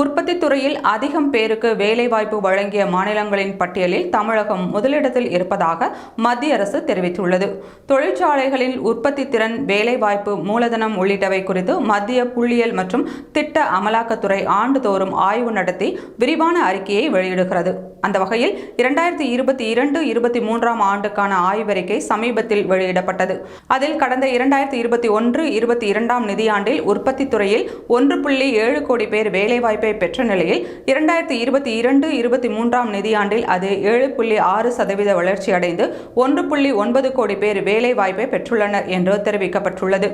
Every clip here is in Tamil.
உற்பத்தி துறையில் அதிகம் பேருக்கு வேலைவாய்ப்பு வழங்கிய மாநிலங்களின் பட்டியலில் தமிழகம் முதலிடத்தில் இருப்பதாக மத்திய அரசு தெரிவித்துள்ளது. தொழிற்சாலைகளின் உற்பத்தி திறன் வேலைவாய்ப்பு மூலதனம் உள்ளிட்டவை குறித்து மத்திய புள்ளியியல் மற்றும் திட்ட அமலாக்கத்துறை ஆண்டுதோறும் ஆய்வு நடத்தி விரிவான அறிக்கையை வெளியிடுகிறது. அந்த வகையில் இரண்டாயிரத்தி இருபத்தி இரண்டு இருபத்தி மூன்றாம் ஆண்டுக்கான ஆய்வறிக்கை சமீபத்தில் வெளியிடப்பட்டது. அதில் கடந்த இரண்டாயிரத்தி இருபத்தி ஒன்று இருபத்தி இரண்டாம் நிதியாண்டில் உற்பத்தி துறையில் ஒன்று புள்ளி ஏழு கோடி பேர் வேலைவாய்ப்பை பெற்ற நிலையில் இரண்டாயிரத்தி இருபத்தி இரண்டு இருபத்தி மூன்றாம் நிதியாண்டில் அது ஏழு புள்ளி ஆறு சதவீத வளர்ச்சி அடைந்து ஒன்று புள்ளி ஒன்பது கோடி பேர் வேலைவாய்ப்பை பெற்றுள்ளனர் என்று தெரிவிக்கப்பட்டுள்ளது.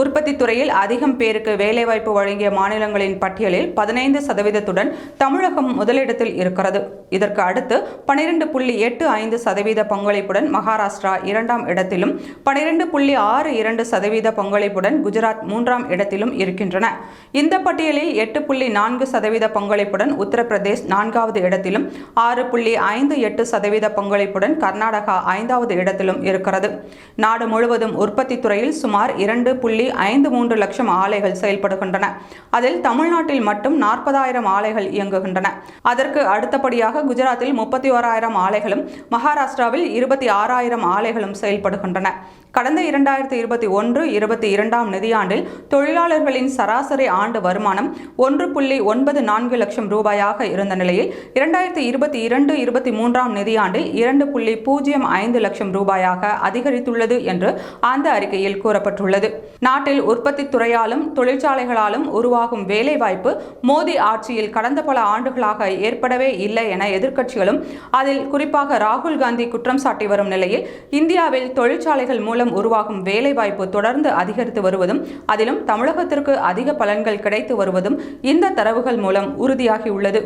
உற்பத்தி துறையில் அதிகம் பேருக்கு வேலைவாய்ப்பு வழங்கிய மாநிலங்களின் பட்டியலில் பதினைந்து சதவீதத்துடன் தமிழகம் முதலிடத்தில் இருக்கிறது. இதற்கு இதற்கு அடுத்து பனிரெண்டு புள்ளி எட்டு ஐந்து சதவீத பங்களிப்புடன் மகாராஷ்டிரா இரண்டாம் இடத்திலும் பனிரெண்டு புள்ளி ஆறு இரண்டு சதவீத பங்களிப்புடன் குஜராத் மூன்றாம் இடத்திலும் இருக்கின்றன. இந்த பட்டியலில் எட்டு புள்ளி நான்கு சதவீத பங்களிப்புடன் உத்தரப்பிரதேஷ் நான்காவது இடத்திலும் ஆறு புள்ளி ஐந்து எட்டு சதவீத பங்களிப்புடன் கர்நாடகா ஐந்தாவது இடத்திலும் இருக்கிறது. நாடு முழுவதும் உற்பத்தி துறையில் சுமார் இரண்டு புள்ளி ஐந்து மூன்று லட்சம் ஆலைகள் செயல்படுகின்றன. அதில் தமிழ்நாட்டில் மட்டும் நாற்பதாயிரம் ஆலைகள் இயங்குகின்றன. அதற்கு அடுத்தபடியாக குஜராத்தில் முப்பத்தி ஓராயிரம் ஆலைகளும் மகாராஷ்டிராவில் இருபத்தி ஆறாயிரம் ஆலைகளும் செயல்படுகின்றன. கடந்த இரண்டாயிரத்தி இருபத்தி ஒன்று இருபத்தி இரண்டாம் நிதியாண்டில் தொழிலாளர்களின் சராசரி ஆண்டு வருமானம் ஒன்று புள்ளி ஒன்பது நான்கு லட்சம் ரூபாயாக இருந்த நிலையில் இரண்டாயிரத்தி இருபத்தி இரண்டு இருபத்தி மூன்றாம் நிதியாண்டில் இரண்டு புள்ளி பூஜ்ஜியம் ஐந்து லட்சம் ரூபாயாக அதிகரித்துள்ளது என்று அந்த அறிக்கையில் கூறப்பட்டுள்ளது. நாட்டில் உற்பத்தி துறையாலும் தொழிற்சாலைகளாலும் உருவாகும் வேலைவாய்ப்பு மோடி ஆட்சியில் கடந்த பல ஆண்டுகளாக ஏற்படவே இல்லை என எதிர்க்கட்சிகளும் அதில் குறிப்பாக ராகுல் காந்தி குற்றம் சாட்டி வரும் நிலையில் இந்தியாவில் தொழிற்சாலைகள் மூலம் உருவாகும் வேலைவாய்ப்பு தொடர்ந்து அதிகரித்து வருவதும் அதிலும் தமிழகத்திற்கு அதிக பலன்கள் கிடைத்து வருவதும் இந்த தரவுகள் மூலம் உறுதியாகியுள்ளது.